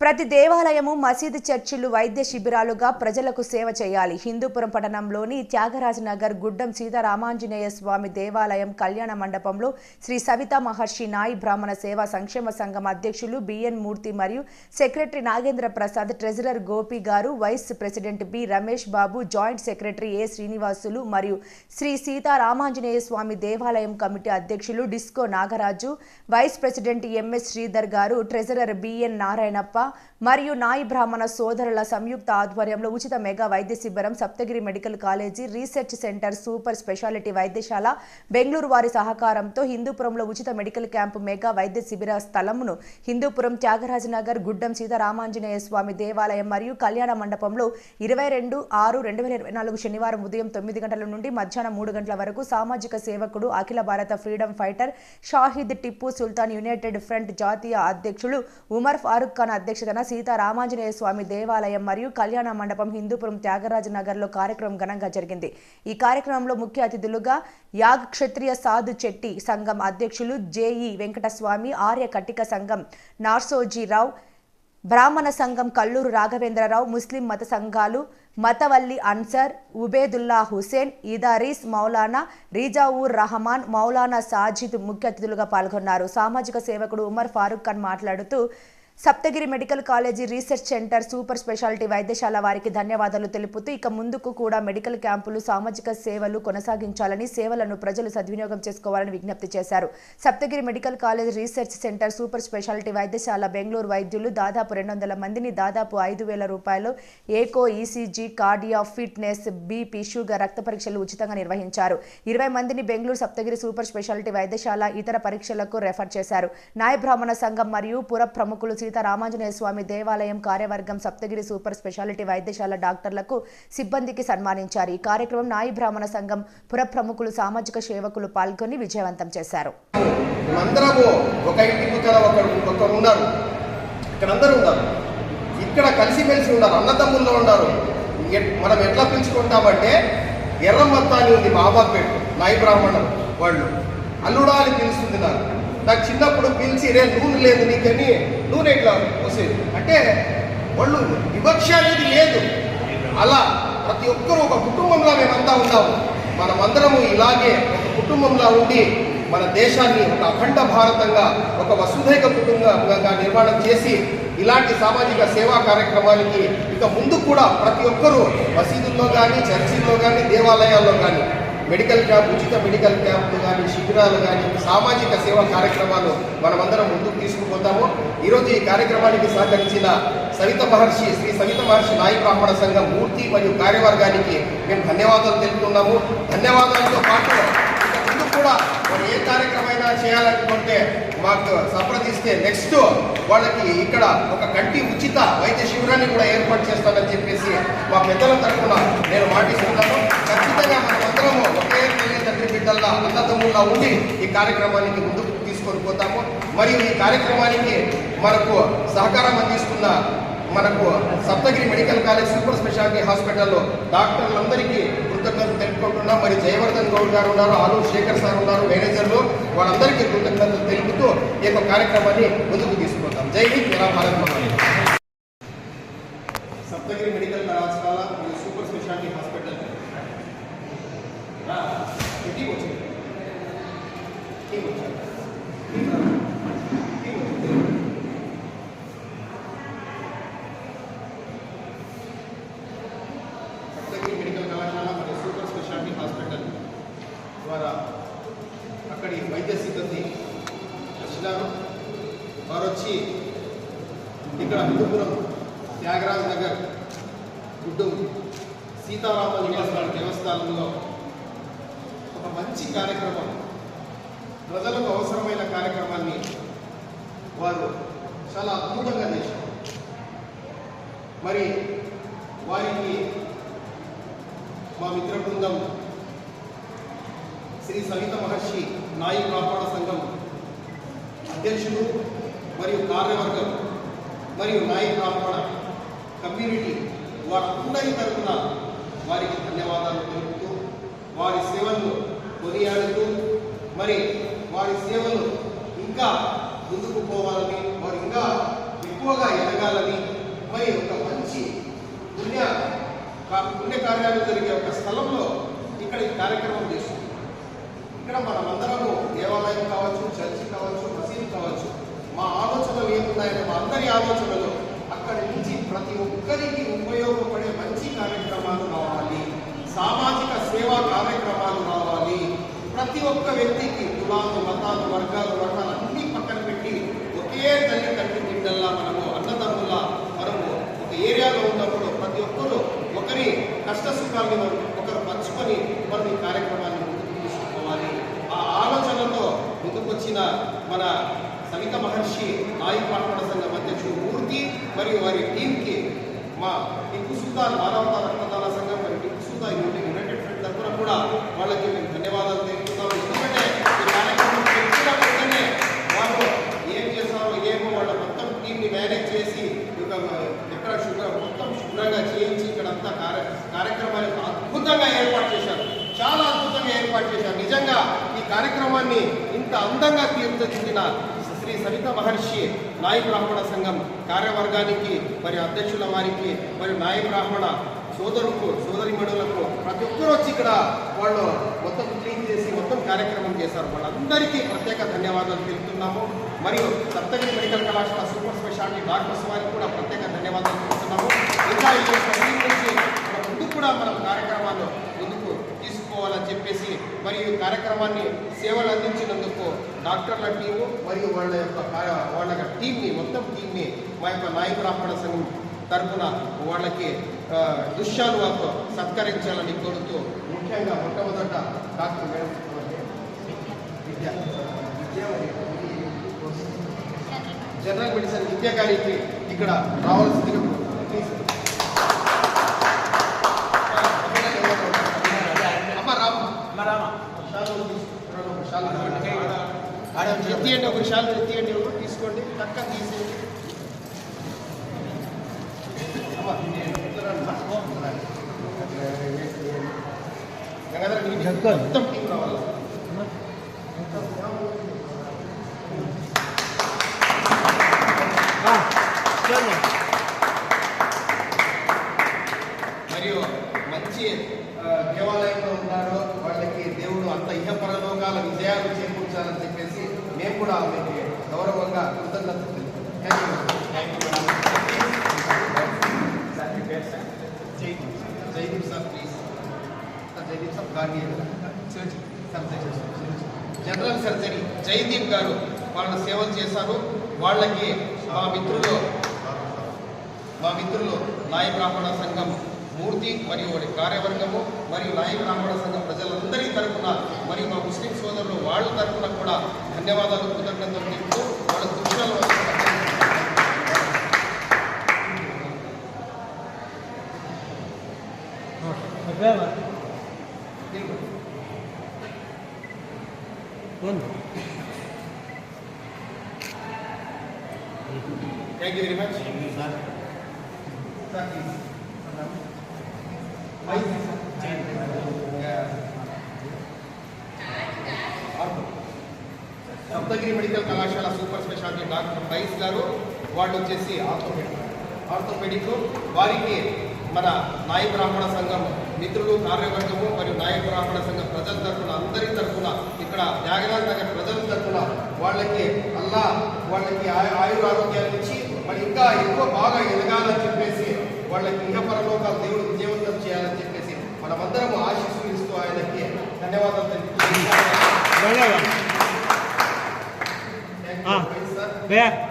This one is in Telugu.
ప్రతి దేవాలయము మసీదు చర్చిలు వైద్య శిబిరాలుగా ప్రజలకు సేవ చేయాలి. హిందూపురం పట్టణంలోని త్యాగరాజనగర్ గుడ్డం సీతారామాంజనేయ స్వామి దేవాలయం కళ్యాణ మండపంలో శ్రీ సవితా మహర్షి నాయి బ్రాహ్మణ సేవా సంక్షేమ సంఘం అధ్యక్షులు బిఎన్ మూర్తి మరియు secretary Nagendra Prasad treasurer Gopi garu vice president B Ramesh Babu joint secretary A Srinivasulu మరియు శ్రీ సీతారామాంజనేయ స్వామి దేవాలయం కమిటీ అధ్యక్షులు disco Nagaraju vice president MS Sridhar garu treasurer BN Narayanappa మరియు నాయి బ్రాహ్మణ సోదరుల సంయుక్త ఆధ్వర్యంలో ఉచిత మెగా వైద్య శిబిరం Saptagiri medical college research centre super speciality వైద్యశాల బెంగళూరు వారి సహకారంతో హిందూపురంలో ఉచిత మెడికల్ క్యాంపు మెగా వైద్య శిబిర స్థలమును హిందూపురం త్యాగరాజనగర్ గుడ్డం సీతారామాంజనేయ స్వామి దేవాలయం మరియు కళ్యాణ మండపంలో ఇరవై రెండు ఆరు రెండు వేల ఇరవై నాలుగు శనివారం ఉదయం తొమ్మిది గంటల నుండి మధ్యాహ్నం మూడు గంటల వరకు సామాజిక సేవకుడు అఖిల భారత freedom fighter Shahid Tipu Sultan united front జాతీయ అధ్యక్షులు ఉమర్ ఫారూక్ ఖాన్ అధ్యక్షతన సీతారామాంజనేయ స్వామి దేవాలయం మరియు కళ్యాణ మండపం హిందూపురం త్యాగరాజ నగర్లో కార్యక్రమం ఘనంగా జరిగింది. ఈ కార్యక్రమంలో ముఖ్య అతిథులుగా యాగ్ క్షత్రియ సాధు చెట్టి సంఘం అధ్యక్షులు జేఈ వెంకటస్వామి ఆర్య కట్టిక సంఘం నార్సోజీరావు బ్రాహ్మణ సంఘం కల్లూరు రాఘవేంద్రరావు ముస్లిం మత సంఘాలు మతవల్లి అన్సర్ ఉబేదుల్లా హుసేన్ ఇదారీస్ మౌలానా రిజావుర్ రహమాన్ మౌలానా సాజిద్ ముఖ్య అతిథులుగా పాల్గొన్నారు. సామాజిక సేవకుడు ఉమర్ ఫారూక్ ఖాన్ మాట్లాడుతూ Saptagiri medical college research centre super speciality వైద్యశాల వారికి ధన్యవాదాలు తెలుపుతూ ఇక ముందుకు కూడా మెడికల్ క్యాంపులు సామాజిక సేవలు కొనసాగించాలని సేవలను ప్రజలు సద్వినియోగం చేసుకోవాలని విజ్ఞప్తి చేశారు. Saptagiri medical college research centre super speciality వైద్యశాల బెంగళూరు వైద్యులు దాదాపు రెండు వందల మందిని దాదాపు ఐదు వేల రూపాయలు echo ECG cardia fitness BP sugar రక్త పరీక్షలు ఉచితంగా నిర్వహించారు. ఇరవై మందిని బెంగళూరు సప్తగిరి సూపర్ స్పెషాలిటీ వైద్యశాల ఇతర పరీక్షలకు రెఫర్ చేశారు. నాయ బ్రాహ్మణ సంఘం మరియు పుర ప్రముఖులు సీతారామాంజనేయ స్వామి దేవాలయం కార్యవర్గం సప్తగిరి సూపర్ స్పెషాలిటీ వైద్యశాల డాక్టర్లకు సిబ్బందికి సన్మానించారు. ఈ కార్యక్రమం నాయి బ్రాహ్మణ సంఘం పుర ప్రముఖులు సామాజిక సేవకులు పాల్గొని విజయవంతం చేశారు. ఒక ఇంటి ఉన్నారు. ఇక్కడ అందరూ ఉన్నారు. ఇక్కడ కలిసిమెలిసి ఉన్నారు అన్నదమ్ముల్లో ఉన్నారు. మనం ఎట్లా పిలుచుకుంటామంటే ఎర్రమత్త అని ఉంది మహాబాద్పేట నాయి బ్రాహ్మణం వాళ్ళు. అల్లుడా అని పిలుస్తుంది నాకు. నాకు చిన్నప్పుడు పిలిచి రే నూనె లేదు నీకని. నూనె ఇట్లా పోసేది అంటే వాళ్ళు వివక్ష అనేది లేదు. అలా ప్రతి ఒక్కరూ ఒక కుటుంబంలో మేమంతా ఉన్నాము. మనమందరము ఇలాగే ఒక కుటుంబంలో ఉండి మన దేశాన్ని ఒక అఖండ భారతంగా ఒక వసుధైక కుటుంబంగా నిర్మాణం చేసి ఇలాంటి సామాజిక సేవా కార్యక్రమానికి ఇక ముందు కూడా ప్రతి ఒక్కరూ మసీదుల్లో కానీ చర్చిల్లో కానీ దేవాలయాల్లో కానీ మెడికల్ క్యాంప్ ఉచిత మెడికల్ క్యాంపులు కానీ శిబిరాలు కానీ సామాజిక సేవా కార్యక్రమాలు మనమందరం ముందుకు తీసుకుపోతాము. ఈరోజు ఈ కార్యక్రమానికి సహకరించిన సవిత మహర్షి శ్రీ సవిత మహర్షి నాయి బ్రాహ్మణ సంఘం మూర్తి మరియు కార్యవర్గానికి మేము ధన్యవాదాలు తెలుపుతున్నాము. ధన్యవాదాలతో పాటు ముందు కూడా మరి ఏ కార్యక్రమైనా చేయాలనుకుంటే మాకు సంప్రదిస్తే నెక్స్ట్ వాళ్ళకి ఇక్కడ ఒక కంటి ఉచిత వైద్య శిబిరాన్ని కూడా ఏర్పాటు చేస్తానని చెప్పేసి మా పెద్దల తరఫున నేను మాటిస్తున్నాను. ఖచ్చితంగా మనమందరము ఒకే తల్లి తండ్రి బిడ్డల్లా అన్నదమ్ముల్లా ఉండి ఈ కార్యక్రమానికి ముందుకు తీసుకొని పోతాము. మరియు ఈ కార్యక్రమానికి మనకు సహకారం అందిస్తున్న మనకు Saptagiri medical college super speciality హాస్పిటల్లో డాక్టర్లందరికీ కృతజ్ఞతలు తెలుపుకుంటున్నాం. మరి జయవర్ధన్ గౌడ్ గారు ఉన్నారు ఆలూర్ శేఖర్ సార్ ఉన్నారు మేనేజర్లు. వాళ్ళందరికీ కృతజ్ఞతలు తెలుపుతూ ఈ యొక్క కార్యక్రమాన్ని ముందుకు తీసుకుంటాం జై హింద్ భారత్ మహాన్ సప్తగిరి మెడికల్ కళాశాల మరియు సూపర్ స్పెషాలిటీ హాస్పిటల్ ఇంటికి వచ్చింది ఇంటికి వచ్చారు ఇంటికి వచ్చింది సప్తగిరి మెడికల్ కళాశాల మరియు సూపర్ స్పెషాలిటీ హాస్పిటల్ ద్వారా అక్కడి వైద్య సిబ్బంది వచ్చినారు. వారు వచ్చి ఇక్కడ హిందూపురం త్యాగరాజ్ నగర్ గుడ్డు సీతారామ దేవస్థానంలో ఒక మంచి కార్యక్రమం ప్రజలకు అవసరమైన కార్యక్రమాన్ని వారు చాలా అద్భుతంగా చేశారు. మరి వారికి మా మిత్ర బృందం శ్రీ సవిత మహర్షి నాయి కాపాడ సంఘం అధ్యక్షులు మరియు కార్యవర్గం మరియు నాయి కాపాడ కమ్యూనిటీ వారందరి తరఫున వారికి ధన్యవాదాలు తెలుపుతూ వారి సేవలను కొనియాడుతూ మరి వారి సేవలు ఇంకా ముందుకు పోవాలని వారు ఇంకా ఎక్కువగా ఎదగాలని మరి ఒక మంచి పుణ్య పుణ్య కార్యాలు జరిగే ఒక స్థలంలో ఇక్కడ ఈ కార్యక్రమం చేస్తుంది ఇక్కడ మనమందరము దేవాలయం కావచ్చు చర్చి కావచ్చు మసీదు కావచ్చు మా ఆలోచనలు ఏమున్నాయని మా అందరి ఆలోచనలు అక్కడి నుంచి ప్రతి ఒక్కరికి ఉపయోగపడే మంచి కార్యక్రమాలు రావాలి సామాజిక సేవా కార్యక్రమాలు రావాలి ప్రతి ఒక్క వ్యక్తికి కులాలు మతాలు వర్గాలు రకాలు అన్ని పక్కన పెట్టి ఒకే తల్లి తండ్రి బిడ్డల్లా మనము అన్నదమ్ముల్లా మనము ఒక ఏరియాలో ఉన్నప్పుడు ప్రతి ఒక్కరు ఒకరి కష్ట సుఖాన్ని మనం ఒకరు పంచుకొని మనం ఈ కార్యక్రమం మన సవిత మహర్షి నాయి బ్రాహ్మణ సంఘం అధ్యక్షుడు మూర్తి మరియు వారి టీంకి మా టిప్పు సుల్తాన్ మానవతా రక్తదాన సంఘం మరియు Tipu Sultan unit united front తరఫున కూడా వాళ్ళకి మేము ధన్యవాదాలు తెలుపుతున్నాము. ఎందుకంటే ఈ కార్యక్రమం తెలిసిన వాళ్ళు ఏం చేస్తారో ఏమో వాళ్ళ మొత్తం టీంని మేనేజ్ చేసి ఒక ఎక్కడ శుభ్ర మొత్తం శుభ్రంగా చేయించి ఇక్కడ అంతా కార్య కార్యక్రమాన్ని అద్భుతంగా ఏర్పాటు చేశారు. చాలా అద్భుతంగా ఏర్పాటు చేశారు. నిజంగా ఈ కార్యక్రమాన్ని ఇంత అందంగా తీర్చిదిద్దిన శ్రీ సవిత మహర్షి నాయ బ్రాహ్మణ సంఘం కార్యవర్గానికి మరి అధ్యక్షుల వారికి మరి నాయ బ్రాహ్మణ సోదరులకు సోదరిమణులకు ప్రతి ఒక్కరు వచ్చి ఇక్కడ వాళ్ళు మొత్తం క్లీన్ చేసి మొత్తం కార్యక్రమం చేశారు వాళ్ళందరికీ ప్రత్యేక ధన్యవాదాలు తెలుపుతున్నాము మరియు సప్తగిరి మెడికల్ కళాశాల సూపర్ స్పెషాలిటీ డాక్టర్స్ వారికి కూడా ప్రత్యేక ధన్యవాదాలు తెలుపుతున్నాము ఇంకా ఈ యొక్క నుంచి ముందు కూడా మనం కార్యక్రమాలు చేసుకోవాలని చెప్పేసి మరియు ఈ కార్యక్రమాన్ని సేవలు అందించినందుకు డాక్టర్ల టీము మరియు వాళ్ళ యొక్క వాళ్ళ యొక్క టీంని మొత్తం టీంని మా యొక్క నాయ బ్రాహ్మణ సంఘం తరఫున వాళ్ళకి దృశ్యాలు సత్కరించాలని కోరుతూ ముఖ్యంగా మొట్టమొదట doctor madam Vidya general medicine Vidya garu ఇక్కడ రావాల్సిందిగా ప్లీజ్ అమ్మ రామ్మ షాలు తీసుకురాను, ఒక షాలు ఇవ్వండి. ఎత్తియండి ఒక షాలు ఎత్తియండి ఒకటి తీసుకోండి చక్కగా తీసేయండి. మొత్తం టీం రావాలి మరియు మంచి దేవాలయంలో ఉన్నారు వాళ్ళకి దేవుడు అంత ఇహ పరలోకాల విజయాలు చేకూర్చాలని చెప్పేసి మేము కూడా ఆమెకి గౌరవంగా కృతజ్ఞత Jaideep sir please sir Jaideep sir guardian general surgery Jaideep garu వాళ్ళు సేవలు చేశారు. వాళ్ళకి మా మిత్రులు మా మిత్రులు నాయ బ్రాహ్మణ సంఘం మూర్తి మరియు వారి కార్యవర్గము మరియు నాయ బ్రాహ్మణ సంఘం ప్రజలందరి తరఫున మరియు మా ముస్లిం సోదరులు వాళ్ళ తరఫున కూడా ధన్యవాదాలు కృతజ్ఞతలు తెలుపుతూ వాళ్ళ దృశ్యాలు thank you very much sir Saptagiri medical కళాశాల super speciality doctor Faiz garu వాళ్ళు వచ్చేసి ఆర్థోపెడిక్ ఆర్థోపెడిక్ వారికి మన నాయ బ్రాహ్మణ సంఘం మిత్రులు కార్యవర్గము మరియు నాయ బ్రాహ్మణ సంఘం ప్రజల తరఫున అందరి తరఫున ఇక్కడ త్యాగరాజ్ నగర్ ప్రజల తరఫున వాళ్ళకి అల్లా వాళ్ళకి ఆయు ఆయురారోగ్యాలు ఇచ్చి మరి ఇంకా ఎక్కువ బాగా ఎదగాలని చెప్పేసి వాళ్ళకి ఇంకా పరలోకాలు దేవుడు చేయాలని చెప్పేసి మనమందరం ఆశీస్సులు ఇస్తూ ఆయనకి ధన్యవాదాలు తెలుపుతున్నాం